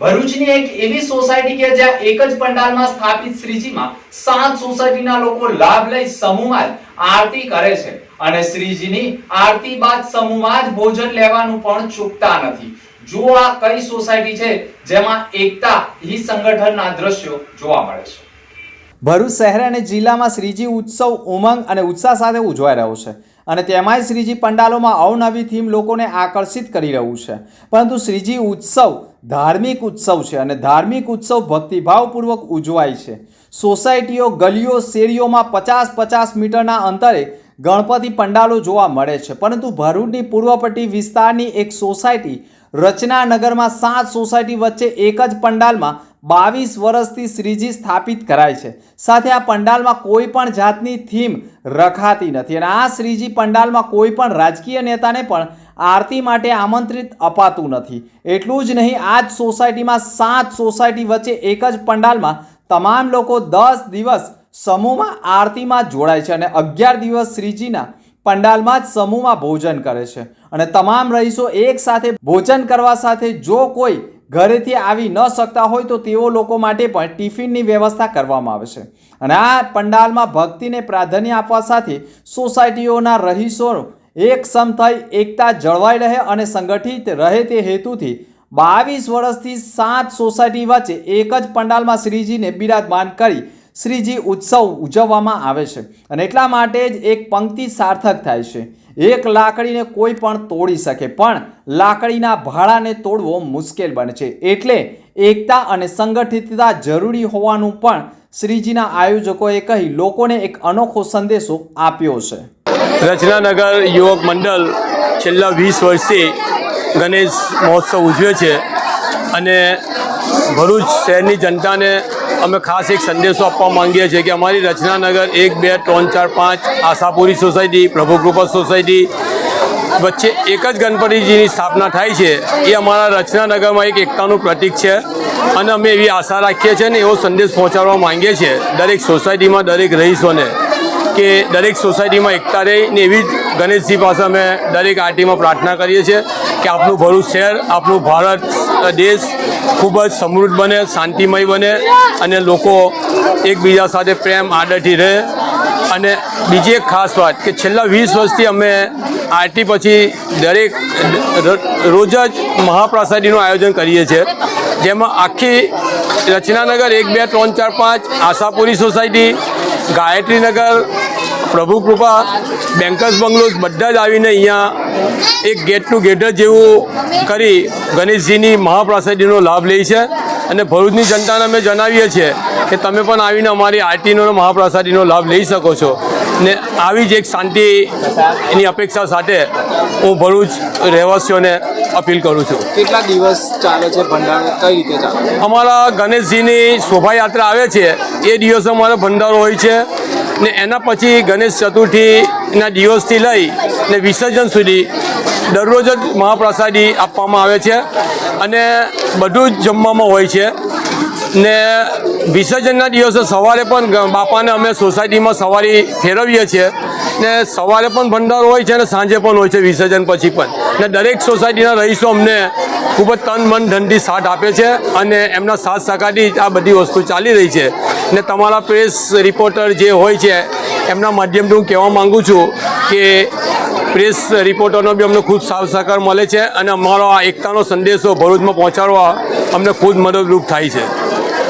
ભરૂચની એક એવી સોસાયટી કે જ્યાં એક જ પંડાલમાં સ્થાપિત શ્રીજીમાં સાત સોસાયટીના લોકો લાભ લઈ સમૂહમાં જ આરતી કરે છે. અને શ્રીજીની આરતી બાદ સમૂહમાં જ ભોજન લેવાનું પણ ચૂકતા નથી. જુઓ આ કઈ સોસાયટી છે જેમાં એકતા હિત સંગઠનના દ્રશ્યો જોવા મળે છે. ભરૂચ શહેર અને જિલ્લામાં શ્રીજી ઉત્સવ ઉમંગ અને ઉત્સાહ સાથે ઉજવાઈ રહ્યો છે. અને તેમાંય શ્રીજી પંડાલોમાં અવનવી થીમ લોકોને આકર્ષિત કરી રહ્યું છે. પરંતુ શ્રીજી ઉત્સવ ધાર્મિક ઉત્સવ છે અને ધાર્મિક ઉત્સવ ભક્તિભાવપૂર્વક ઉજવાય છે. સોસાયટીઓ, ગલીઓ, શેરીઓમાં પચાસ પચાસ મીટરના અંતરે ગણપતિ પંડાલો જોવા મળે છે. પરંતુ ભરૂચની પૂર્વપટ્ટી વિસ્તારની એક સોસાયટી રચનાનગરમાં સાત સોસાયટી વચ્ચે એક જ પંડાલમાં બાવીસ વર્ષથી શ્રીજી સ્થાપિત કરાય છે. સાથે આ પંડાલમાં કોઈ પણ જાતની થીમ રખાતી નથી અને આ શ્રીજી પંડાલમાં કોઈ પણ રાજકીય નેતાને પણ આરતી માટે આમંત્રિત અપાતું નથી. એટલું જ નહીં આ જ સોસાયટીમાં સાત સોસાયટી વચ્ચે એક જ પંડાલમાં તમામ લોકો દસ દિવસ સમૂહમાં આરતીમાં જોડાય છે અને અગિયાર દિવસ શ્રીજીના પંડાલમાં જ સમૂહમાં ભોજન કરે છે. અને તમામ રહીશો એક સાથે ભોજન કરવા સાથે જો કોઈ ઘરેથી આવી ન શકતા હોય તો તેઓ લોકો માટે પણ ટિફિનની વ્યવસ્થા કરવામાં આવે છે. અને આ પંડાલમાં ભક્તિને પ્રાધાન્ય આપવા સાથે સોસાયટીઓના રહીશો એક સમ થઈ એકતા જળવાઈ રહે અને સંગઠિત રહે તે હેતુથી બાવીસ વર્ષથી સાત સોસાયટી વચ્ચે એક જ પંડાલમાં શ્રીજીને બિરાજમાન કરી શ્રીજી ઉત્સવ ઉજવવામાં આવે છે. અને એટલા માટે જ એક પંક્તિ સાર્થક થાય છે. એક લાકડીને કોઈ પણ તોડી શકે, પણ લાકડીના ભાડાને તોડવો મુશ્કેલ બને છે. એટલે એકતા અને સંગઠિતતા જરૂરી હોવાનું પણ શ્રીજીના આયોજકોએ કહી લોકોને એક અનોખો સંદેશો આપ્યો છે. રચનાનગર યુવક મંડળ છેલ્લા વીસ વર્ષથી ગણેશ મહોત્સવ ઉજવે છે અને ભરૂચ શહેરની જનતાને અમે ખાસ એક સંદેશો આપવા માંગીએ છીએ કે અમારી રચનાનગર એક, બે, ત્રણ, ચાર, પાંચ આશાપુરી સોસાયટી, પ્રભુકૃપા સોસાયટી વચ્ચે એક જ ગણપતિજીની સ્થાપના થાય છે. એ અમારા રચનાનગરમાં એક એકતાનું પ્રતીક છે અને અમે એવી આશા રાખીએ છીએ ને એવો સંદેશ પહોંચાડવા માંગીએ છીએ. દરેક સોસાયટીમાં દરેક રહીશોને કે દરેક સોસાયટીમાં એકતા રહે ને એવી જ ગણેશજી પાસે અમે દરેક આરટીમાં પ્રાર્થના કરીએ છીએ કે આપણું ભરૂચ શહેર આપણું ભારત દેશ ખૂબ જ સમૃદ્ધ બને, શાંતિમય બને અને લોકો એકબીજા સાથે પ્રેમ, આદરથી રહે. અને બીજી એક ખાસ વાત કે છેલ્લા વીસ વર્ષથી અમે આરટી પછી દરેક રોજ જ મહાપ્રાસાદીનું આયોજન કરીએ છીએ. જેમાં આખી રચનાનગર એક, બે, ત્રણ, ચાર, પાંચ આશાપુરી સોસાયટી ગાયત્રીનગર પ્રભુ કૃપા બેન્કર્સ બંગલોઝ બધા જ આવીને અહીંયા એક ગેટ ટુ ગેટર જેવું કરી ગણેશજીની મહાપ્રાસાદીનો લાભ લે છે. અને ભરૂચની જનતાને અમે જણાવીએ છીએ કે તમે પણ આવીને અમારી આરટીનો મહાપ્રસાદીનો લાભ લઈ શકો છો. ને આવી જ એક શાંતિ એની અપેક્ષા સાથે હું ભરૂચ રહેવાસીઓને અપીલ કરું છું. કેટલા દિવસ ચાલે છે ભંડારો? કઈ રીતે ચાલે અમારા ગણેશજીની શોભાયાત્રા આવે છે. એ દિવસે અમારો ભંડારો હોય છે. ને એના પછી ગણેશ ચતુર્થીના દિવસથી લઈ ને વિસર્જન સુધી દરરોજ જ મહાપ્રસાદી આપવામાં આવે છે અને બધું જ જમવામાં હોય છે. ને વિસર્જનના દિવસે સવારે પણ બાપાને અમે સોસાયટીમાં સવારી ફેરવીએ છીએ. ને સવારે પણ ભંડારો હોય છે અને સાંજે પણ હોય છે વિસર્જન પછી પણ. ને દરેક સોસાયટીના રહીશો અમને ખૂબ જ તન, મન, ધનથી સાથ આપે છે અને એમના સાથ સહકારથી આ બધી વસ્તુ ચાલી રહી છે. ને તમારા પ્રેસ રિપોર્ટર જે હોય છે, એમના માધ્યમથી હું કહેવા માગું છું કે પ્રેસ રિપોર્ટરનો બી અમને ખૂબ સાવ સહકાર મળે છે અને અમારો આ એકતાનો સંદેશો ભરૂચમાં પહોંચાડવા અમને ખૂબ મદદરૂપ થાય છે.